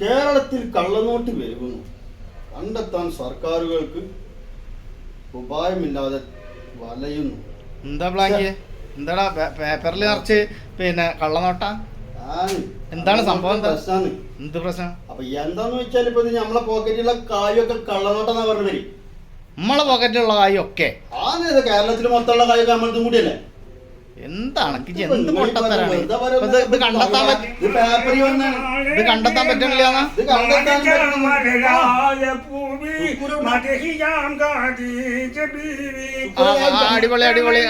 കേരളത്തിൽ കള്ളനോട്ട് പെരുകുന്നു കണ്ടെത്താൻ സർക്കാരുകൾക്ക് ഉപായമില്ലാതെ വലയുന്നു. എന്താ ബ്ലാങ്ക് എന്താടാ പേപ്പറിൽ നിറച്ച് പിന്നെ കള്ളനോട്ട. എന്താണ് സംഭവം എന്താ? പ്രശ്നാണ്. എന്ത് പ്രശ്നം? അപ്പൊ എന്താന്ന് വെച്ചാൽ ഇപ്പൊ നമ്മളെ പോക്കറ്റിലുള്ള കായൊക്കെ കള്ളനോട്ടെന്നാ പറഞ്ഞു നമ്മളെ പോക്കറ്റിലുള്ള കായൊക്കെ ആ കേരളത്തിൽ മൊത്തമുള്ള കായൊക്കെ നമ്മളിതും കൂടിയല്ലേ? എന്താണ്? എന്ത് പൊട്ടത്തരാണ് ഇത് കണ്ടെത്താൻ ഇത് കണ്ടെത്താൻ പറ്റണില്ല അടിപൊളി അടിപൊളി.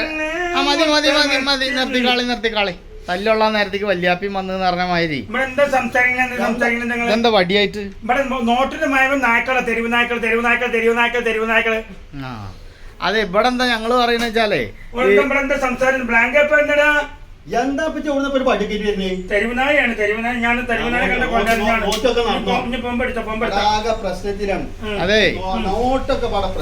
ആ മതി മതി മതി മതി. നിർത്തിക്കാളി നിർത്തിക്കാളി. തല്ലുള്ള നേരത്തേക്ക് വല്യാപ്പി വന്ന് പറഞ്ഞ മാതിരി. എന്താ വടിയായിട്ട്? നോട്ടിന്റെ മയവ് നായ്ക്കളെ. തെരുവ് നായ്ക്കൾ തെരുവ് നായ്ക്കൾ തെരുവ് നായ്ക്കൾ തെരുവ് നായ്ക്കൾ ആ. അതെ ഇവിടെ എന്താ ഞങ്ങൾ പറയുന്ന വെച്ചാലേ എന്താ ഒരു തെരുവിനായാണ് തെരുവിനായ ഞാൻ തെരുവിനായ കണ്ട കൊണ്ടാണ് അതെ.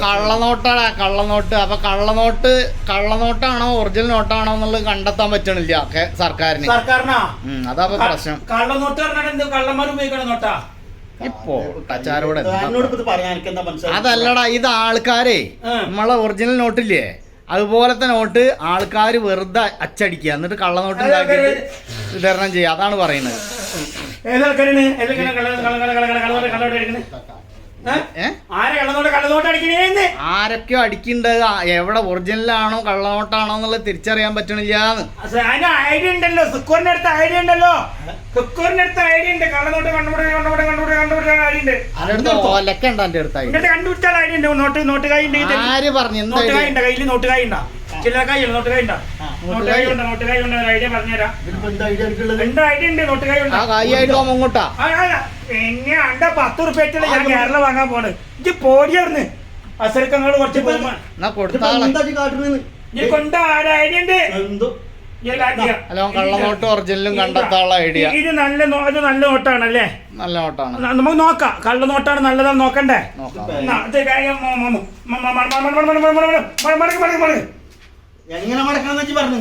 കള്ളനോട്ടാണ് കള്ളനോട്ട്. അപ്പൊ കള്ളനോട്ട് കള്ളനോട്ടാണോ ഒറിജിനൽ നോട്ടാണോ എന്നുള്ളത് കണ്ടെത്താൻ പറ്റണില്ല സർക്കാരിന്. സർക്കാരിനാ? അതാ പ്രശ്നം. കള്ളനോട്ട് കള്ളന്മാർ ഉപയോഗിക്കണം നോട്ടാ? ഇപ്പോ കച്ചാരോടെ അതല്ലടാ ഇത് ആൾക്കാരെ. നമ്മളെ ഒറിജിനൽ നോട്ടില്ലേ? അതുപോലത്തെ നോട്ട് ആൾക്കാർ വെറുതെ അച്ചടിക്കുക. എന്നിട്ട് കള്ള നോട്ട് വിതരണം ചെയ്യുക. അതാണ് പറയുന്നത്. ആരൊക്കെയോ അടിക്കണ്ടത് എവിടെ ഒറിജിനലാണോ കള്ളനോട്ടാണോ എന്നുള്ളത് തിരിച്ചറിയാൻ പറ്റണില്ല ഐഡിയ ഉണ്ടല്ലോ. സുക്കൂറിന്റെ അടുത്ത് ഐഡിയ ഉണ്ടല്ലോ. സുക്കൂറിന്റെ അടുത്ത് ഐഡിയ ഉണ്ട്. കള്ളനോട്ട് കണ്ടുപിടിക്കാൻ കണ്ടുപിടിച്ചാൽ അടി നോട്ട് നോട്ട് ഉണ്ട് നോട്ട് ഉണ്ട്? നോട്ട് നോട്ട് നോട്ട് ഉണ്ട്? നോട്ട് ഉണ്ട്? ഐഡിയ ഐഡിയ ഉണ്ട്? നോട്ട് ഉണ്ട്. എന്നെ അണ്ട പത്ത് ഉറുപ്പ്യറ്റല്ലേ ഞാൻ കേരള വാങ്ങാൻ പോണ്. ഇത് പോടിയാർന്ന് അസരക്കങ്ങൾ കുറച്ച് കൊടുത്താ കൊണ്ട ആരായിട്ടുണ്ട് ഹലോ ഒറിജിനലും കണ്ടെത്താനുള്ള ഐഡിയ ഇത് നല്ല ഇത് നല്ല നോട്ടാണ് അല്ലേ നല്ല നോട്ടാണ് നമുക്ക് നോക്കാം കള്ള നല്ലതാണ് നോക്കണ്ടേ എങ്ങനെ മടക്കണം പറഞ്ഞു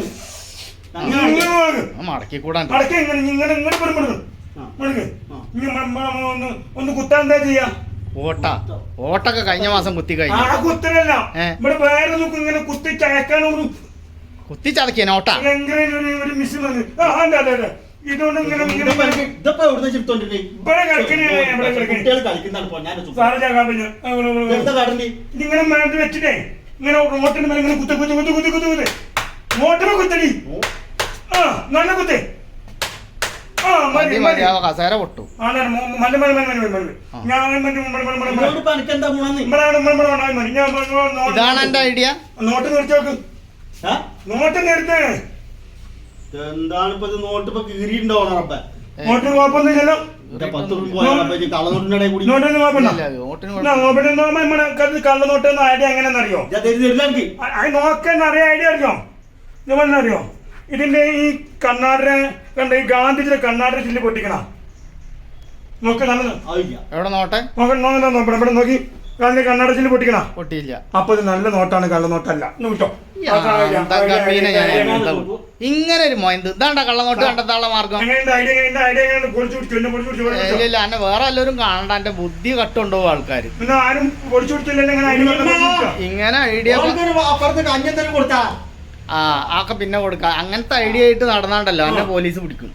മടക്കി കൂടാൻ ഇങ്ങനെ ഇങ്ങനെ ഒന്ന് കുത്താൻ എന്താ ചെയ്യാ ഓട്ട ഓട്ടൊക്കെ കഴിഞ്ഞ മാസം കുത്തി കഴിഞ്ഞു ആ കുത്തലല്ല ഇവിടെ വേറെ നോക്കും ഇങ്ങനെ കുത്തി ചയക്കാനൊന്നും കുത്തിച്ചതക്കിയ നോട്ടാ ഇങ്ങനെ റോട്ടിന് ആ നല്ല പൊട്ടു. ഇതാണ് എന്റെ ഐഡിയ. നോട്ട് നിർത്തി നോക്ക് നോട്ടൊക്കെ എടുത്തേ എന്താണ് നോട്ട് ഇപ്പൊ കീറിയിട്ടുണ്ടോ റബ്ബെ നോട്ടിന് കുഴപ്പമൊന്നുമില്ലല്ലോ കള്ളനോട്ട് ഐഡിയ അറിയോ? ഇതിന്റെ ഈ കണ്ണാടിനെ കണ്ട ഈ ഗാന്ധിജിയുടെ കണ്ണാടിനെ ചില്ലി പൊട്ടിക്കണ. നോക്കണ നോട്ടെ? നോക്കണം നോക്കണം നോക്കി. കണ്ണിന് കണ്ണടച്ചിൽ പൊട്ടിക്കണ പൊട്ടിയില്ല അപ്പൊ നല്ല നോട്ടാണ് കള്ളനോട്ടല്ല ഇങ്ങനെ ഒരു മോയന്ത് ഇതാണ്ടാ കള്ളനോട്ട് കണ്ടെത്താനുള്ള മാർഗം ഇല്ല അന്നെ വേറെ എല്ലാവരും കാണണ്ട എന്റെ ബുദ്ധി കട്ടുണ്ടോ ആൾക്കാർ ഇങ്ങനെ ഐഡിയ കൊടുത്താ ആ ആക്കെ പിന്നെ കൊടുക്ക. അങ്ങനത്തെ ഐഡിയ ആയിട്ട് നടന്നാണ്ടല്ലോ. എന്നെ പോലീസ് പിടിക്കും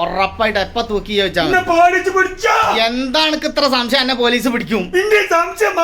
ഉറപ്പായിട്ട് എപ്പ തൂക്കി ചോദിച്ചാൽ എന്താണ് ഇത്ര സംശയം? എന്നെ പോലീസ് പിടിക്കും. സംശയം